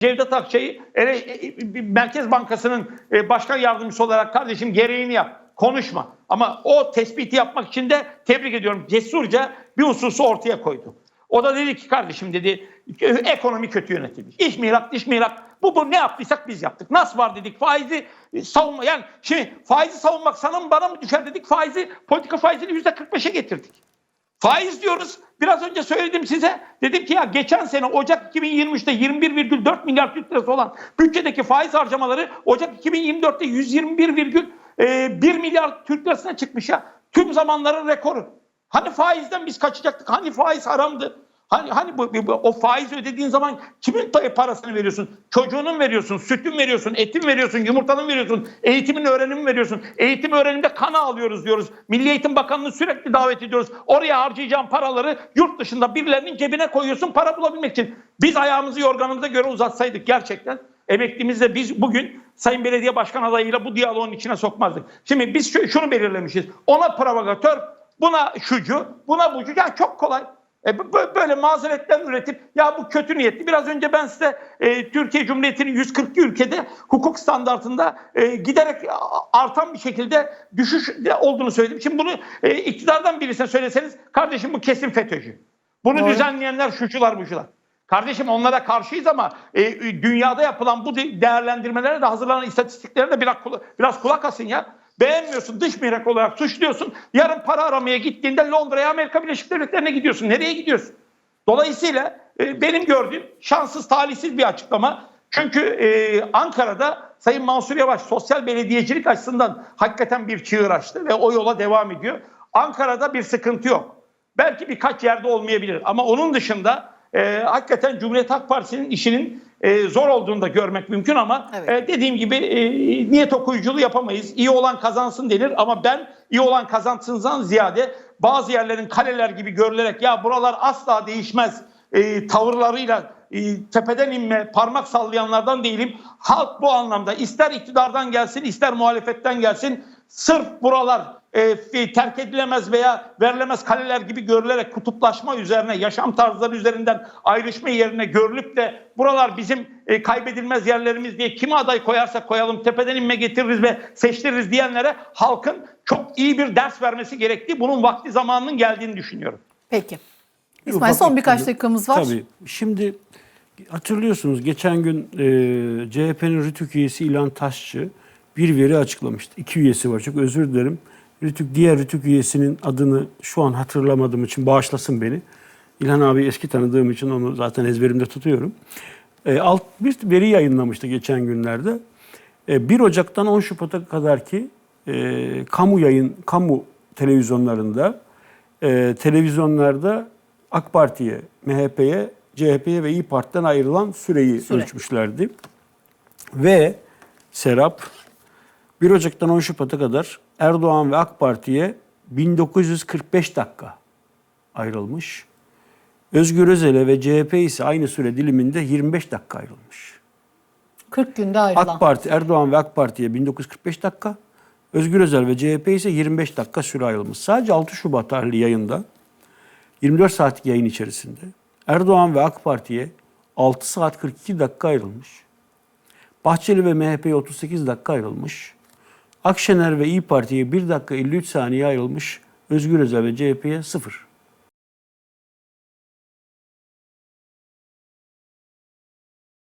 Cevdet Akçay'ı e, Merkez Bankası'nın e, başkan yardımcısı olarak kardeşim gereğini yap. Konuşma. Ama o tespiti yapmak için de tebrik ediyorum. Cesurca bir hususu ortaya koydu. O da dedi ki kardeşim dedi "e, ekonomi kötü yönetilmiş. İş mirak, iş mirak. Bu, bu ne yaptıysak biz yaptık. Nasıl var dedik faizi savunma. Yani şimdi faizi savunmak sana mı bana mı düşer dedik. Faizi politika faizini yüzde 45'e getirdik. Faiz diyoruz. Biraz önce söyledim size. Dedim ki ya geçen sene Ocak 2023'te 21,4 milyar Türk lirası olan bütçedeki faiz harcamaları Ocak 2024'te 121,1 milyar Türk lirasına çıkmış ya. Tüm zamanların rekoru. Hani faizden biz kaçacaktık? Hani faiz haramdı? Hani hani bu, bu- o faiz ödediğin zaman kimin pa- parasını veriyorsun? Çocuğunun veriyorsun, sütün veriyorsun, etin veriyorsun, yumurtanın veriyorsun, eğitimin öğrenimin veriyorsun. Eğitim öğrenimde kana alıyoruz diyoruz. Milli Eğitim Bakanlığı sürekli davet ediyoruz. Oraya harcayacağın paraları yurt dışında birilerinin cebine koyuyorsun para bulabilmek için. Biz ayağımızı yorganımıza göre uzatsaydık gerçekten emeklimizde biz bugün Sayın Belediye Başkan adayıyla bu diyaloğun içine sokmazdık. Şimdi biz şu- şunu belirlemişiz. Ona provokatör, buna şucu, buna bucu. Ya çok kolay. E, böyle mazeretler üretip ya bu kötü niyetli. Biraz önce ben size e, Türkiye Cumhuriyeti'nin 142 ülkede hukuk standartında e, giderek artan bir şekilde düşüş olduğunu söyledim. Şimdi bunu e, iktidardan birisine söyleseniz kardeşim bu kesin FETÖ'cü. Bunu Doğru. düzenleyenler şucular bucular. Kardeşim onlara karşıyız ama e, dünyada yapılan bu de- değerlendirmelere de hazırlanan istatistiklere de biraz, biraz kulak asın ya. Beğenmiyorsun dış mihrak olarak suçluyorsun. Yarın para aramaya gittiğinde Londra'ya Amerika Birleşik Devletleri'ne gidiyorsun. Nereye gidiyorsun? Dolayısıyla e, benim gördüğüm şanssız talihsiz bir açıklama. Çünkü e, Ankara'da Sayın Mansur Yavaş sosyal belediyecilik açısından hakikaten bir çığır açtı ve o yola devam ediyor. Ankara'da bir sıkıntı yok. Belki birkaç yerde olmayabilir ama onun dışında e, hakikaten Cumhuriyet Halk Partisi'nin işinin e, zor olduğunu da görmek mümkün ama Evet. e, dediğim gibi e, niyet okuyuculuğu yapamayız. İyi olan kazansın denir ama ben iyi olan kazansından ziyade bazı yerlerin kaleler gibi görülerek ya buralar asla değişmez e, tavırlarıyla e, tepeden inme, parmak sallayanlardan değilim. Halk bu anlamda ister iktidardan gelsin ister muhalefetten gelsin sırf buralar e, terk edilemez veya verilemez kaleler gibi görülerek kutuplaşma üzerine, yaşam tarzları üzerinden ayrışma yerine görülüp de buralar bizim e, kaybedilmez yerlerimiz diye kime aday koyarsak koyalım tepeden inme getiririz ve seçtiririz diyenlere halkın çok iyi bir ders vermesi gerektiği, bunun vakti zamanının geldiğini düşünüyorum. Peki. İsmail son birkaç bir- dakikamız var. Tabii. Şimdi hatırlıyorsunuz geçen gün e, CHP'nin Rütük üyesi İlhan Taşçı bir veri açıklamıştı. İki üyesi var. Çok özür dilerim. Rütük, diğer Rütük üyesinin adını şu an hatırlamadığım için bağışlasın beni. İlhan abi eski tanıdığım için onu zaten ezberimde tutuyorum. E, alt bir veri yayınlamıştı geçen günlerde. E, 1 Ocak'tan 10 Şubat'a kadar ki e, kamu yayın, kamu televizyonlarında, e, televizyonlarda AK Parti'ye, MHP'ye, CHP'ye ve İyi Parti'den ayrılan süreyi Süre. ölçmüşlerdi. Ve Serap 1 Ocak'tan 10 Şubat'a kadar Erdoğan ve AK Parti'ye 1945 dakika ayrılmış. Özgür Özel'e ve CHP ise aynı süre diliminde 25 dakika ayrılmış. 40 günde ayrılan. AK Parti, Erdoğan ve AK Parti'ye 1945 dakika, Özgür Özel ve CHP ise 25 dakika süre ayrılmış. Sadece 6 Şubat tarihli yayında 24 saatlik yayın içerisinde Erdoğan ve AK Parti'ye 6 saat 42 dakika ayrılmış. Bahçeli ve MHP'ye 38 dakika ayrılmış. Akşener ve İyi Parti'ye 1 dakika 53 saniye ayrılmış. Özgür Özel ve CHP'ye 0.